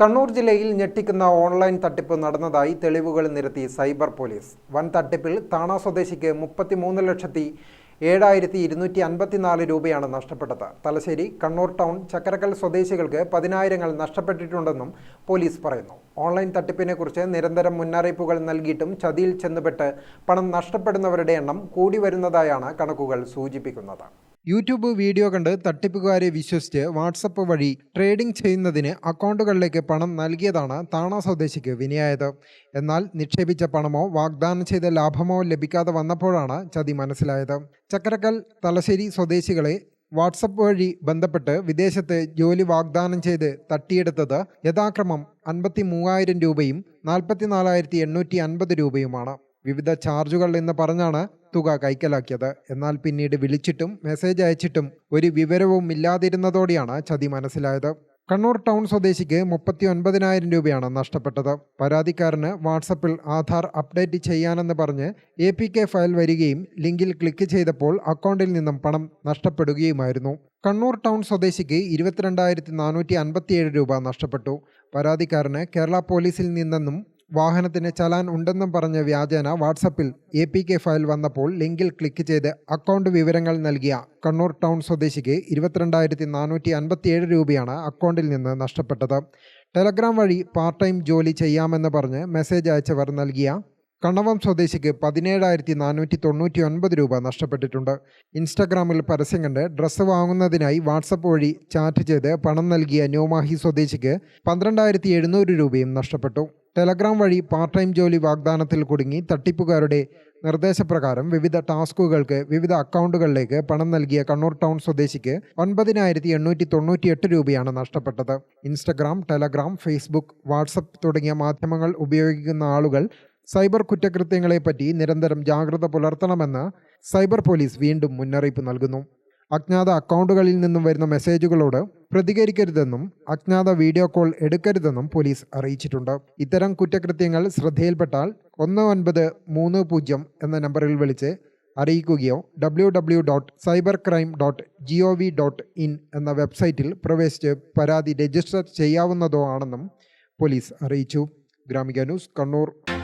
കണ്ണൂർ ജില്ലയിൽ ഞെട്ടിക്കുന്ന ഓൺലൈൻ തട്ടിപ്പ് നടന്നതായി തെളിവുകൾ നിരത്തി സൈബർ പോലീസ്. വൻ തട്ടിപ്പിൽ താണ സ്വദേശിക്ക് മുപ്പത്തിമൂന്ന് ലക്ഷത്തി ഏഴായിരത്തി ഇരുന്നൂറ്റി അൻപത്തിനാല് രൂപയാണ് നഷ്ടപ്പെട്ടത്. തലശ്ശേരി കണ്ണൂർ ടൗൺ ചക്കരക്കൽ സ്വദേശികൾക്ക് പതിനായിരങ്ങൾ നഷ്ടപ്പെട്ടിട്ടുണ്ടെന്നും പോലീസ് പറയുന്നു. ഓൺലൈൻ തട്ടിപ്പിനെക്കുറിച്ച് നിരന്തരം മുന്നറിയിപ്പുകൾ നൽകിയിട്ടും ചതിയിൽ ചെന്നുപെട്ട് പണം നഷ്ടപ്പെടുന്നവരുടെ എണ്ണം കൂടി വരുന്നതായാണ് കണക്കുകൾ സൂചിപ്പിക്കുന്നത്. യൂട്യൂബ് വീഡിയോ കണ്ട് തട്ടിപ്പുകാരെ വിശ്വസിച്ച് വാട്സപ്പ് വഴി ട്രേഡിംഗ് ചെയ്യുന്നതിന് അക്കൗണ്ടുകളിലേക്ക് പണം നൽകിയതാണ് താണ സ്വദേശിക്ക് വിനയായത്. എന്നാൽ നിക്ഷേപിച്ച പണമോ വാഗ്ദാനം ചെയ്ത ലാഭമോ ലഭിക്കാതെ വന്നപ്പോഴാണ് ചതി മനസ്സിലായത്. ചക്കരക്കൽ തലശ്ശേരി സ്വദേശികളെ വാട്സപ്പ് വഴി ബന്ധപ്പെട്ട് വിദേശത്ത് ജോലി വാഗ്ദാനം ചെയ്ത് തട്ടിയെടുത്തത് യഥാക്രമം അൻപത്തി മൂവായിരം രൂപയും നാൽപ്പത്തി നാലായിരത്തി എണ്ണൂറ്റി അൻപത് രൂപയുമാണ്. വിവിധ ചാർജുകൾ എന്ന് പറഞ്ഞാണ് തുക കൈക്കലാക്കിയത്. എന്നാൽ പിന്നീട് വിളിച്ചിട്ടും മെസ്സേജ് അയച്ചിട്ടും ഒരു വിവരവും ഇല്ലാതിരുന്നതോടെയാണ് ചതി മനസ്സിലായത്. കണ്ണൂർ ടൗൺ സ്വദേശിക്ക് മുപ്പത്തി ഒൻപതിനായിരം രൂപയാണ് നഷ്ടപ്പെട്ടത്. പരാതിക്കാരന് വാട്സപ്പിൽ ആധാർ അപ്ഡേറ്റ് ചെയ്യാനെന്ന് പറഞ്ഞ് എ പി കെ ഫയൽ വരികയും ലിങ്കിൽ ക്ലിക്ക് ചെയ്തപ്പോൾ അക്കൗണ്ടിൽ നിന്നും പണം നഷ്ടപ്പെടുകയുമായിരുന്നു. കണ്ണൂർ ടൗൺ സ്വദേശിക്ക് ഇരുപത്തിരണ്ടായിരത്തി നാനൂറ്റി അൻപത്തിയേഴ് രൂപ നഷ്ടപ്പെട്ടു. പരാതിക്കാരന് കേരള പോലീസിൽ നിന്നെന്നും വാഹനത്തിന് ചലാൻ ഉണ്ടെന്നും പറഞ്ഞ വ്യാജേന വാട്സപ്പിൽ എ പി കെ ഫയൽ വന്നപ്പോൾ ലിങ്കിൽ ക്ലിക്ക് ചെയ്ത് അക്കൗണ്ട് വിവരങ്ങൾ നൽകിയ കണ്ണൂർ ടൗൺ സ്വദേശിക്ക് ഇരുപത്തിരണ്ടായിരത്തി നാനൂറ്റി അൻപത്തിയേഴ് രൂപയാണ് അക്കൗണ്ടിൽ നിന്ന് നഷ്ടപ്പെട്ടത്. ടെലഗ്രാം വഴി പാർട്ട് ടൈം ജോലി ചെയ്യാമെന്ന് പറഞ്ഞ് മെസ്സേജ് അയച്ചവർ നൽകിയ കണ്ണവം സ്വദേശിക്ക് പതിനേഴായിരത്തി നാനൂറ്റി തൊണ്ണൂറ്റി ഒൻപത് രൂപ നഷ്ടപ്പെട്ടിട്ടുണ്ട്. ഇൻസ്റ്റഗ്രാമിൽ പരസ്യം കണ്ട് ഡ്രസ്സ് വാങ്ങുന്നതിനായി വാട്സപ്പ് വഴി ചാറ്റ് ചെയ്ത് പണം നൽകിയ ന്യൂമാഹി സ്വദേശിക്ക് പന്ത്രണ്ടായിരത്തി എഴുന്നൂറ് രൂപയും നഷ്ടപ്പെട്ടു. ടെലഗ്രാം വഴി പാർട്ട് ടൈം ജോലി വാഗ്ദാനത്തിൽ കുടുങ്ങി തട്ടിപ്പുകാരുടെ നിർദ്ദേശപ്രകാരം വിവിധ ടാസ്കുകൾക്ക് വിവിധ അക്കൗണ്ടുകളിലേക്ക് പണം നൽകിയ കണ്ണൂർ ടൗൺ സ്വദേശിക്ക് ഒൻപതിനായിരത്തി എണ്ണൂറ്റി തൊണ്ണൂറ്റിയെട്ട് രൂപയാണ് നഷ്ടപ്പെട്ടത്. ഇൻസ്റ്റഗ്രാം ടെലഗ്രാം ഫേസ്ബുക്ക് വാട്സപ്പ് തുടങ്ങിയ മാധ്യമങ്ങൾ ഉപയോഗിക്കുന്ന ആളുകൾ സൈബർ കുറ്റകൃത്യങ്ങളെപ്പറ്റി നിരന്തരം ജാഗ്രത പുലർത്തണമെന്ന് സൈബർ പോലീസ് വീണ്ടും മുന്നറിയിപ്പ് നൽകുന്നു. അജ്ഞാത അക്കൗണ്ടുകളിൽ നിന്നും വരുന്ന മെസ്സേജുകളോട് പ്രതികരിക്കരുതെന്നും അജ്ഞാത വീഡിയോ കോൾ എടുക്കരുതെന്നും പോലീസ് അറിയിച്ചിട്ടുണ്ട്. ഇത്തരം കുറ്റകൃത്യങ്ങൾ ശ്രദ്ധയിൽപ്പെട്ടാൽ ഒന്ന് ഒൻപത് മൂന്ന് പൂജ്യം എന്ന നമ്പറിൽ വിളിച്ച് അറിയിക്കുകയോ W W dot cyber crime dot G O V dot in എന്ന വെബ്സൈറ്റിൽ പ്രവേശിച്ച് പരാതി രജിസ്റ്റർ ചെയ്യാവുന്നതോ ആണെന്നും പോലീസ് അറിയിച്ചു. Gramika news Kannur.